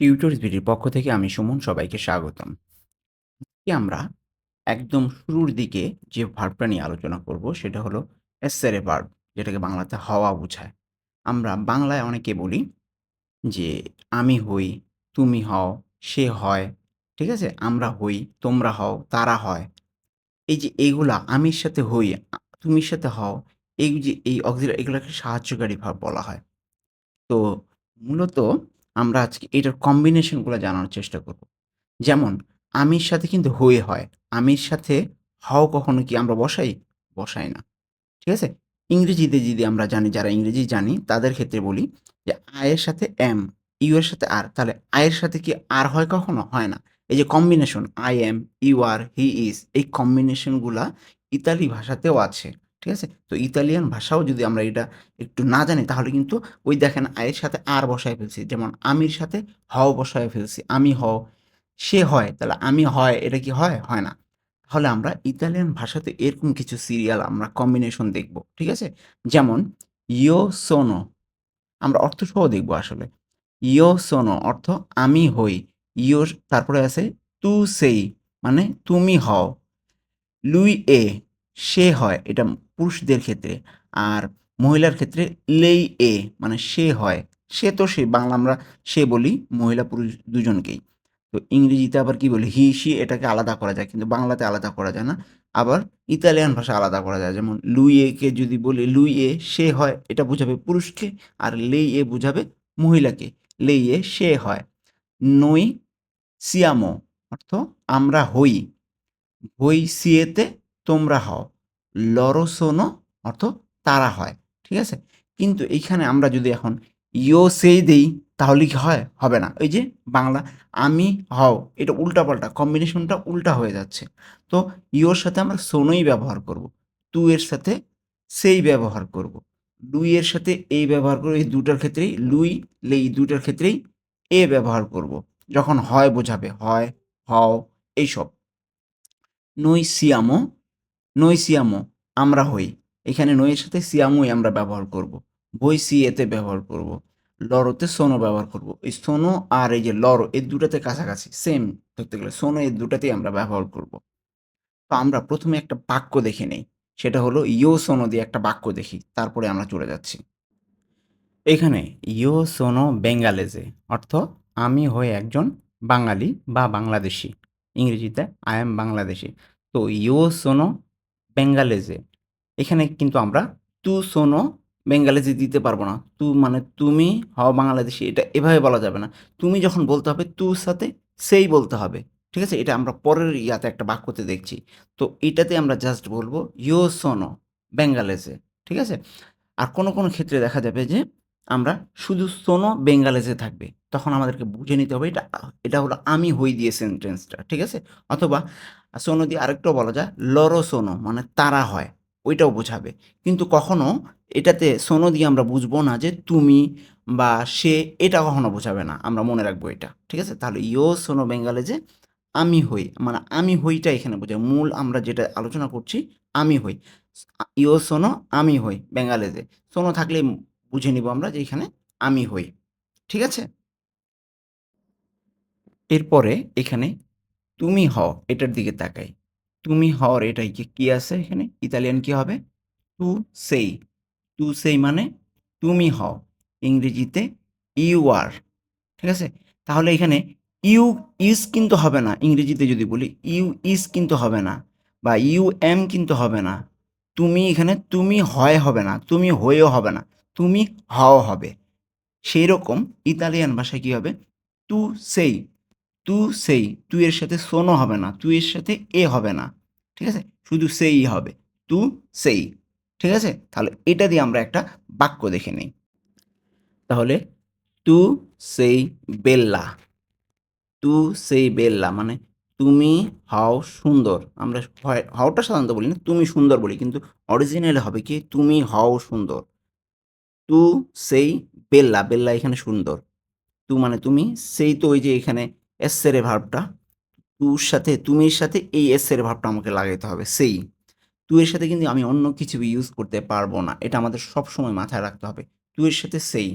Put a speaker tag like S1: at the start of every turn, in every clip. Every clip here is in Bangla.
S1: টিউটরস ভিডির পক্ষ থেকে আমি সুমন সবাইকে স্বাগতম। আজকে আমরা একদম শুরুর দিকে যে ভার্বটা নিয়ে আলোচনা করব সেটা হলো এসেরে ভার্ব যেটাকে বাংলাতে হওয়া বোঝায়। আমরা বাংলায় অনেকে বলি যে আমি হই, তুমি হও, সে হয়, ঠিক আছে? আমরা হই, তোমরা হও, তারা হয়। এই যে এইগুলা আমির সাথে হই, তুমির সাথে হও, এই যে এই অক্সিলারি এগুলাকে সাহায্যকারী ভাব বলা হয়। তো মূলত আমরা আজকে এটার কম্বিনেশনগুলো জানার চেষ্টা করব। যেমন আমির সাথে কিন্তু হয়ে হয়। আমির সাথে হও কখনো কি আমরা বসাই? বসাই না। ঠিক আছে? ইংরেজিতে যদি আমরা জানি, যারা ইংরেজি জানি তাদের ক্ষেত্রে বলি যে আয়ের সাথে এম ইউ এর সাথে আর তাহলে আয়ের সাথে কি আর হয় কখনো? হয় না। এই যে combination I M U R he is এই কম্বিনেশনগুলা ইতালি ভাষাতেও আছে। ঠিক আছে? তো ইতালিয়ান ভাষাও যদি আমরা এটা একটু না জানি তাহলে কিন্তু ওই দেখেন এর সাথে আর বসায় ফেলছি। যেমন আমির সাথে হও বসায় ফেলছি। আমি হও, সে হয় তাহলে আমি হয় এটা কি হয়? হয় না। তাহলে আমরা ইতালিয়ান ভাষাতে এরকম কিছু সিরিয়াল আমরা কম্বিনেশন দেখব। ঠিক আছে? যেমন ইও সোনো আমরা অর্থসহ দেখব আসলে। ইও সোনো অর্থ আমি হই। ইওর তারপরে আছে তু সেই মানে তুমি হও। লুই এ সে হয় এটা পুরুষদের ক্ষেত্রে। আর মহিলার ক্ষেত্রে লেই এ মানে সে হয়। সে তো সে বাংলা আমরা সে বলি মহিলা পুরুষ দুজনকেই। তো ইংরেজিতে আবার কি বলি হি, সি এটাকে আলাদা করা যায়। কিন্তু বাংলাতে আলাদা করা যায় না। আবার ইতালিয়ান ভাষা আলাদা করা যায়। যেমন লুই এ কে যদি বলি লুই এ সে হয় এটা বোঝাবে পুরুষকে আর লেই এ বোঝাবে মহিলাকে। লেই এ সে হয়। নই সিয়ামো অর্থ আমরা হই। voi siete তোমরা হও। sono অর্থ তারা হয়। ঠিক আছে? কিন্তু এইখানে আমরা যদি এখন ইও সেই দেই তাহলে কি হয়? হবে না। ওই যে বাংলা আমি হও এটা উল্টাপাল্টা কম্বিনেশনটা উল্টা হয়ে যাচ্ছে। তো ইওর সাথে আমরা সোনোই ব্যবহার করব। তু এর সাথে সেই ব্যবহার করব। লুই এর সাথে এই ব্যবহার করব। এই দুটার ক্ষেত্রেই লুই, লেই দুটার ক্ষেত্রেই এ ব্যবহার করব। যখন হয় বোঝাবে হয়, হও এইসব। নই সিয়ামো, নই সিয়ামো, আমরা হই। এখানে নইয়ের সাথে সিয়ামোই আমরা ব্যবহার করব। voi siete ব্যবহার করব। লরোতে সোনো ব্যবহার করব। এই সোনো আর এই যে লরো, এই দুটাতে কাছাকাছি সেম ধরতে গেলে সোনো এই দুটাতেই আমরা ব্যবহার করব। তো আমরা প্রথমে একটা বাক্য দেখে নেই। সেটা হলো ইও সোনো দিয়ে একটা বাক্য দেখি। তারপরে আমরা চলে যাচ্ছি। এখানে ইও সোনো বেঙ্গালেজে, অর্থ আমি হই একজন বাঙালি বা বাংলাদেশি ইংরেজিতে আই এম বাংলাদেশি তো ইও সোনো বেঙ্গালেজে এখানে কিন্তু আমরা তু সোনো বেঙ্গালেজে দিতে পারব না। তু মানে তুমি হও বাংলাদেশি এটা এভাবে বলা যাবে না। তুমি যখন বলতে হবে তুর সাথে সেই বলতে হবে। ঠিক আছে? এটা আমরা পরের ইয়াতে একটা বাক্যতে দেখছি। তো এটাতে আমরা জাস্ট বলব ইও সোনো বেঙ্গালেজে। ঠিক আছে? আর কোনো, কোনো ক্ষেত্রে দেখা যাবে যে আমরা শুধু সোনো বেঙ্গালেজে থাকবে। তখন আমাদেরকে বুঝে নিতে হবে এটা এটা হলো আমি হই দিয়ে সেন্টেন্সটা। ঠিক আছে? অথবা সোনো দিয়ে আরেকটাও বলা যায়, লরো সোনো মানে তারা হয়। ওইটাও বোঝাবে। কিন্তু কখনো এটাতে সোনো দিয়ে আমরা বুঝব না যে তুমি বা সে এটা কখনো বোঝাবে না। আমরা মনে রাখব এটা। ঠিক আছে? তাহলে ইও সোনো বেঙ্গালেজে আমি হই মানে আমি হইটা এখানে বোঝায়। মূল আমরা যেটা আলোচনা করছি, আমি হই। ইও সোনো, আমি হই বেঙ্গালেজে। সোনো থাকলে বুঝে নিব আমরা যে এখানে আমি হই। ঠিক আছে? এরপরে এখানে তুমি হও এটার দিকে তাকাই। তুমি হওয়ার এটাই কি, কি আছে এখানে? ইতালিয়ান কি হবে? টু সেই। টু সেই মানে তুমি হও। ইংরেজিতে ইউ আর। ঠিক আছে? তাহলে এখানে ইউ ইজ কিন্তু হবে না। ইংরেজিতে যদি বলি ইউ ইজ কিন্তু হবে না বা ইউ এম কিন্তু হবে না। তুমি এখানে তুমি হয় হবে না। তুমি হয়েও হবে না। তুমি হও হবে। সেই রকম ইতালিয়ান ভাষায় কি হবে? টু সেই। তু সেই। তু এর সাথে সোনো হবে না। তু এর সাথে এ হবে না। ঠিক আছে? শুধু সেই হবে। তু সেই। ঠিক আছে? তাহলে এটা দিয়ে আমরা একটা বাক্য দেখে নেই। তাহলে তু সেই বেল্লা। তু সেই বেল্লা মানে তুমি হও সুন্দর। আমরা হওটা সাধারণত বলি না, তুমি সুন্দর বলি। কিন্তু অরিজিনাল হবে কি তুমি হও সুন্দর। তু সেই বেল্লা, বেল্লা এখানে সুন্দর। তু মানে তুমি, সেই তো ওই যে এখানে এসেরে ভার্বটা। তুর সাথে তুমির সাথে এই এসেরে ভার্বটা আমাকে লাগাইতে হবে সেই। তু এর সাথে কিন্তু আমি অন্য কিছু ইউজ করতে পারব না। এটা আমাদের সবসময় মাথায় রাখতে হবে। তু এর সাথে সেই।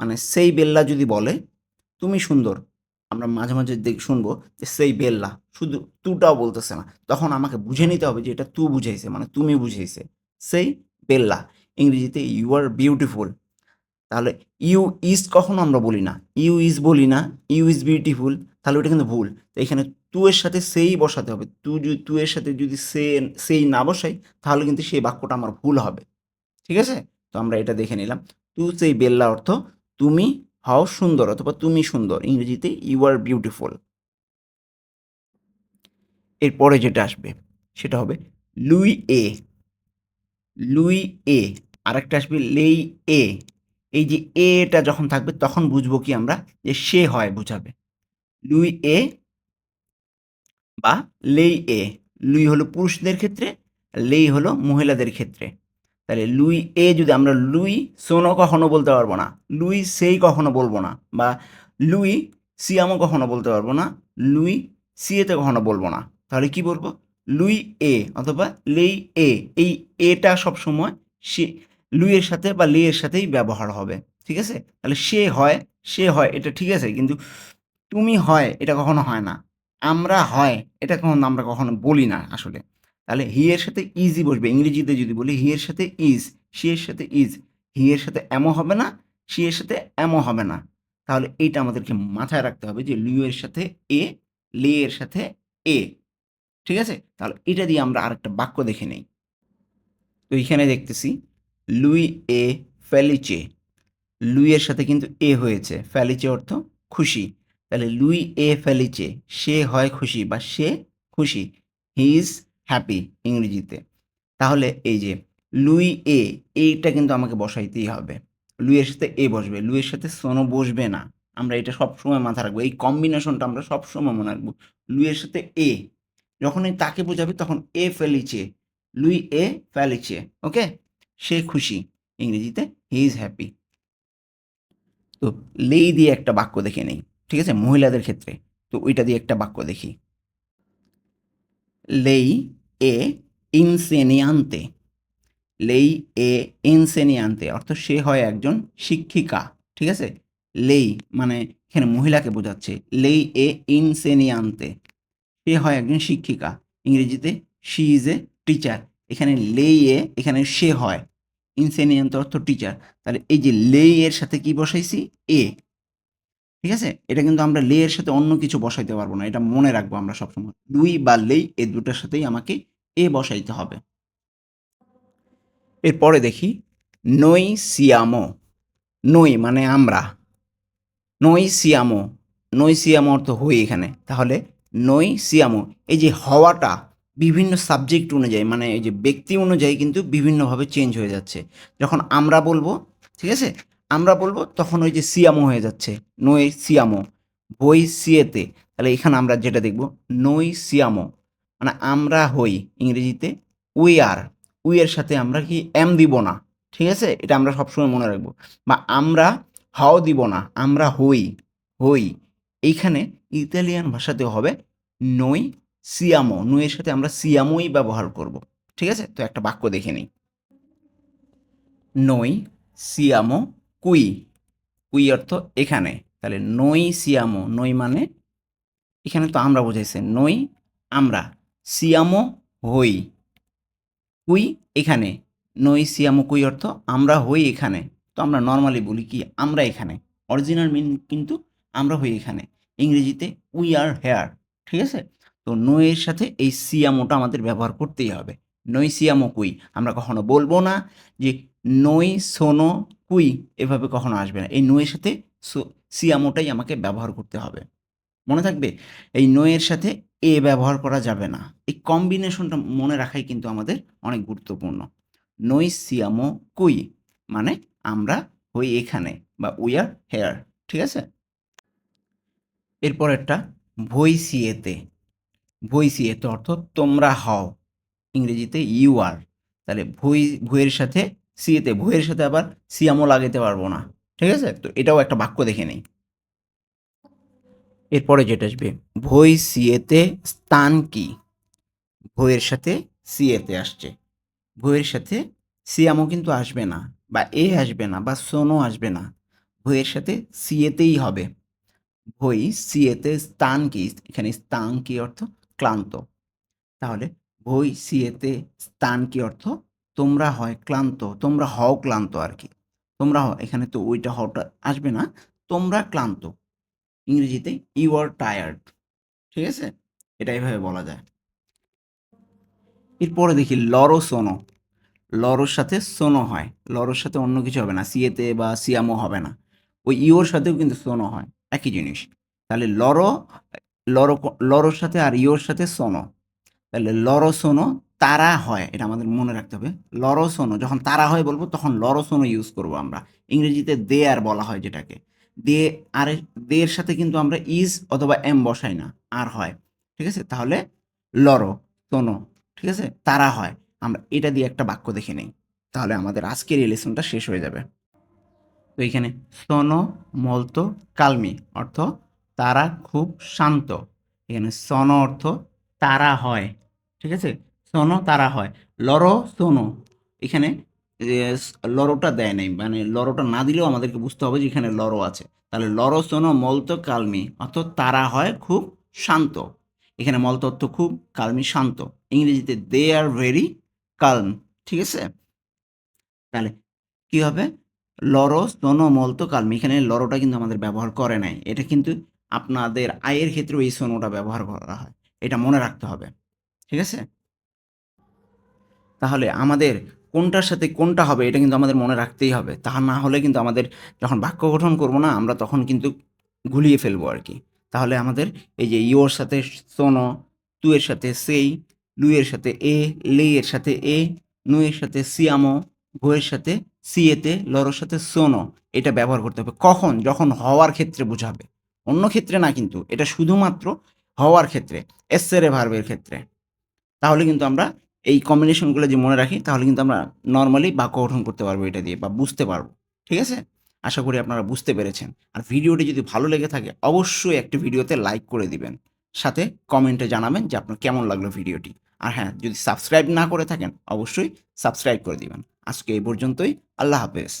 S1: মানে সেই বেল্লা যদি বলে তুমি সুন্দর, আমরা মাঝে মাঝে দেখ শুনব যে সেই বেল্লা শুধু তুটাও বলতেছে না তখন আমাকে বুঝে নিতে হবে যে এটা তু বুঝাইছে মানে তুমি বুঝাইছে সেই বেল্লা ইংরেজিতে ইউ আর বিউটিফুল তাহলে ইউ ইজ কখনো আমরা বলি না। ইউ ইজ বলি না, ইউ ইজ বিউটিফুল, তাহলে ওটা কিন্তু ভুল। তো এখানে তু এর সাথে সেই বসাতে হবে। তু তু এর সাথে যদি সে, সেই না বসাই, তাহলে কিন্তু সেই বাক্যটা আমার ভুল হবে। ঠিক আছে? তো আমরা এটা দেখে নিলাম। তু সেই বেল্লা অর্থ, তুমি হও সুন্দর অথবা তুমি সুন্দর ইংরেজিতে ইউ আর বিউটিফুল এরপরে যেটা আসবে, সেটা হবে লুই এ লুই এ, আরেকটা আসবে লেই এ এই যে এটা যখন থাকবে, তখন বুঝব কি আমরা যে সে হয় বোঝাবে। লুই এ বা লেই এ লুই হলো পুরুষদের ক্ষেত্রে, লেই হলো মহিলাদের ক্ষেত্রে। তাহলে লুই এ যদি আমরা লুই সোনো কখনো বলতে পারব না, লুই সেই কখনো বলব না, বা লুই সিয়ামও কখনো বলতে পারব না, লুই সিয়েতে কখনো বলব না, তাহলে কি বলব? লুই এ অথবা লেই এ এই এটা সবসময় সে লুইয়ের সাথে বা লেয়ের সাথেই ব্যবহার হবে, ঠিক আছে? তাহলে সে হয় সে হয়, এটা ঠিক আছে, কিন্তু তুমি হয়, এটা কখনো হয় না। আমরা হয়, এটা কখনো আমরা কখনো বলি না আসলে। তাহলে হি এর সাথে ইজি বসবে, ইংরেজিতে যদি বলি হি এর সাথে ইজ সি এর সাথে ইজ হি এর সাথে এমও হবে না সি এর সাথে এমও হবে না। তাহলে এইটা আমাদেরকে মাথায় রাখতে হবে যে লিউ এর সাথে এ লে এর সাথে এ, ঠিক আছে? তাহলে এটা দিয়ে আমরা আরেকটা বাক্য দেখে নেই। তো এখানে দেখতেছি লুই এ ফেলিচে। লুইয়ের সাথে কিন্তু এ হয়েছে। ফেলিচে অর্থ খুশি। তাহলে লুই এ ফেলিচে, সে হয় খুশি বা সে খুশি, হি ইজ হ্যাপি ইংরেজিতে। তাহলে এই যে লুই এ, এইটা কিন্তু আমাকে বসাইতেই হবে। লুইয়ের সাথে এ বসবে। লুইয়ের সাথে সোনো বসবে না। আমরা এটা সবসময় মাথা রাখব। এই কম্বিনেশনটা আমরা সবসময় মনে রাখব। লুইয়ের সাথে এ, যখনই তাকে বোঝাবে তখন এ ফেলিচে, লুই এ ফেলিচে, ওকে? সে খুশি, ইংরেজিতে হি ইজ হ্যাপি তো লেই দিয়ে একটা বাক্য দেখে নেই, ঠিক আছে? মহিলাদের ক্ষেত্রে। তো ওইটা দিয়ে একটা বাক্য দেখি। লেই এ ইনসেনিয়ান্তে। লেই এ ইনসেনিয়ান্তে, অর্থ সে হয় একজন শিক্ষিকা, ঠিক আছে? লেই মানে এখানে মহিলাকে বোঝাচ্ছে। লেই এ ইনসেনিয়ান্তে। সে হয় একজন শিক্ষিকা, ইংরেজিতে শি ইজ এ টিচার এখানে লেই এ এখানে সে হয়। ইনসেনিয়ান্ত অর্থ টিচার তাহলে এই যে লেই এর সাথে কি বসাইছি? এ। ঠিক আছে? এটা কিন্তু আমরা লে এর সাথে অন্য কিছু বসাইতে পারব না। এটা মনে রাখব আমরা সবসময়। লুই বা লেই এই দুটার সাথেই আমাকে এ বসাইতে হবে। এরপরে দেখি, নই সিয়ামো। নই মানে আমরা। নই সিয়ামো। নই সিয়ামো অর্থ হই এখানে। তাহলে নই সিয়ামো। এই যে হওয়াটা বিভিন্ন সাবজেক্ট অনুযায়ী মানে এই যে ব্যক্তি অনুযায়ী কিন্তু বিভিন্নভাবে চেঞ্জ হয়ে যাচ্ছে। যখন আমরা বলব, ঠিক আছে? আমরা বলব, তখন ওই যে সিয়ামো হয়ে যাচ্ছে। নই সিয়ামো। বই সিয়েতে। তাহলে এখানে আমরা যেটা দেখব নই সিয়ামো। মানে আমরা হই, ইংরেজিতে উই আর উই এর সাথে আমরা কি এম দিব না, ঠিক আছে? এটা আমরা সবসময় মনে রাখব। বা আমরা হাও দিব না, আমরা হই হই। এইখানে ইতালিয়ান ভাষাতে হবে নই সিয়ামো নইয়ের সাথে আমরা সিয়ামোই ব্যবহার করব। ঠিক আছে? তো একটা বাক্য দেখে নিই। নই, সিয়ামো, কুই। কুই অর্থ এখানে। তাহলে নই, সিয়ামো, নই মানে এখানে তো আমরা বুঝাইছে। নই, আমরা। সিয়ামো, হই। কুই এখানে। নই, সিয়ামো, কুই অর্থ আমরা, হই এখানে। তো আমরা নর্মালি বলি কি? আমরা এখানে। অরিজিনাল মিন কিন্তু আমরা, হই এখানে। ইংরেজিতে উই আর হেয়ার ঠিক আছে? তো নইয়ের সাথে এই সিয়ামোটা আমাদের ব্যবহার করতেই হবে। নই সিয়ামো কুই। আমরা কখনো বলব না যে নই সোনো কুই এভাবে কখনো আসবে না। এই নইয়ের সাথে সিয়ামোটাই আমাকে ব্যবহার করতে হবে। মনে থাকবে? এই নইয়ের সাথে এ ব্যবহার করা যাবে না। এই কম্বিনেশনটা মনে রাখাই কিন্তু আমাদের অনেক গুরুত্বপূর্ণ। নই সিয়ামো কুই মানে আমরা হই এখানে বা উই আর হেয়ার ঠিক আছে? এরপর একটা ভই সিয়েতে ভই সিয়েতে অর্থ তোমরা হও। ইংরেজিতে ইউ আর তাহলে ভই ভুয়ের সাথে সিয়েতে ভুয়ের সাথে আবার সিয়ামও লাগাতে পারব না। ঠিক আছে? তো এটাও একটা বাক্য দেখে নেই। এরপরে যেটা আসবে, ভই সিয়েতে স্থান কি? ভইয়ের সাথে সিয়েতে আসছে। ভইয়ের সাথে সিয়ামও কিন্তু আসবে না, বা এ আসবে না, বা সোনো আসবে না। ভইয়ের সাথে সিয়েতেই হবে। ভই সিএতে স্থান কি? এখানে স্থান কি অর্থ ক্লান্ত। তাহলে ভই সিয়েতে স্থান কি অর্থ? তোমরা হয় ক্লান্ত, তোমরা হও ক্লান্ত আর কি তোমরা হও, এখানে তো ওইটা হওয়াটা আসবে না। তোমরা ক্লান্ত। ইংরেজিতে ইউ আর টায়ার্ড ঠিক আছে? এটা এইভাবে বলা যায়। এরপরে দেখি লরো সোনো। লরোর সাথে সোনো হয়। লরোর সাথে অন্য কিছু হবে না। সিয়েতে বা সিয়ামো হবে না। ওই ইওর সাথেও কিন্তু সোনো হয়। একই জিনিস। তাহলে লরো লরো লরোর সাথে আর ইয়োর সাথে সোনো। তাহলে লরো সোনো, তারা হয়, এটা আমাদের মনে রাখতে হবে। লরো সোনো, যখন তারা হয় বলব, তখন লরো সোনো ইউজ করব আমরা। ইংরেজিতে দে আর বলা হয় যেটাকে। দে আর দের সাথে কিন্তু আমরা ইজ অথবা এম বসাই না, আর হয়। ঠিক আছে? তাহলে লরো সোনো, ঠিক আছে? তারা হয়। আমরা এটা দিয়ে একটা বাক্য দেখে নেই। তাহলে আমাদের আজকের এই লেসনটা শেষ হয়ে যাবে। তো এখানে সোনো, মলতো, কালমি, অর্থ তারা খুব শান্ত। এখানে সন অর্থ তারা হয়। ঠিক আছে? সোনো তারা হয়। লরো সোনো। এখানে লরোটা দেয় নাই। মানে লরোটা না দিলেও আমাদেরকে বুঝতে হবে যে এখানে লরো আছে। তাহলে লরো সোনো মলত কালমি। অর্থ তারা হয় খুব শান্ত। এখানে মলতো অর্থ খুব, কালমি শান্ত। ইংরেজিতে দে আর ভেরি কালম ঠিক আছে? তাহলে কি হবে? লরো সোনো মলতো কালমি। এখানে লরোটা কিন্তু আমাদের ব্যবহার করে নাই। এটা কিন্তু আপনাদের আয়ের ক্ষেত্রেও এই সোনোটা ব্যবহার করা হয়। এটা মনে রাখতে হবে। ঠিক আছে? তাহলে আমাদের কোনটার সাথে কোনটা হবে এটা কিন্তু আমাদের মনে রাখতেই হবে। তাহা না হলে কিন্তু আমাদের যখন বাক্য গঠন করব না, আমরা তখন কিন্তু গুলিয়ে ফেলব আর কি। তাহলে আমাদের এই যে ইয়োর সাথে সোনো, তু এর সাথে সেই লুইয়ের সাথে এ, লে এর সাথে এ নুয়ের সাথে সিয়ামো ভোয়ের সাথে সিএতে লরোর সাথে সোনো, এটা ব্যবহার করতে হবে। কখন? যখন হওয়ার ক্ষেত্রে বোঝাবে। অন্য ক্ষেত্রে না কিন্তু, এটা শুধুমাত্র হওয়ার ক্ষেত্রে এসেরে ভার্বের ক্ষেত্রে। তাহলে কিন্তু আমরা এই কম্বিনেশনগুলো যে মনে রাখি, তাহলে কিন্তু আমরা নর্মালি বাক্য গঠন করতে পারব এটা দিয়ে বা বুঝতে পারব, ঠিক আছে? আশা করি আপনারা বুঝতে পেরেছেন। আর ভিডিওটি যদি ভালো লেগে থাকে, অবশ্যই একটি ভিডিওতে লাইক করে দিবেন। সাথে কমেন্টে জানাবেন যে আপনার কেমন লাগল ভিডিওটি। আর হ্যাঁ যদি সাবস্ক্রাইব না করে থাকেন, অবশ্যই সাবস্ক্রাইব করে দিবেন। আজকে এই পর্যন্তই, আল্লাহ হাফেজ।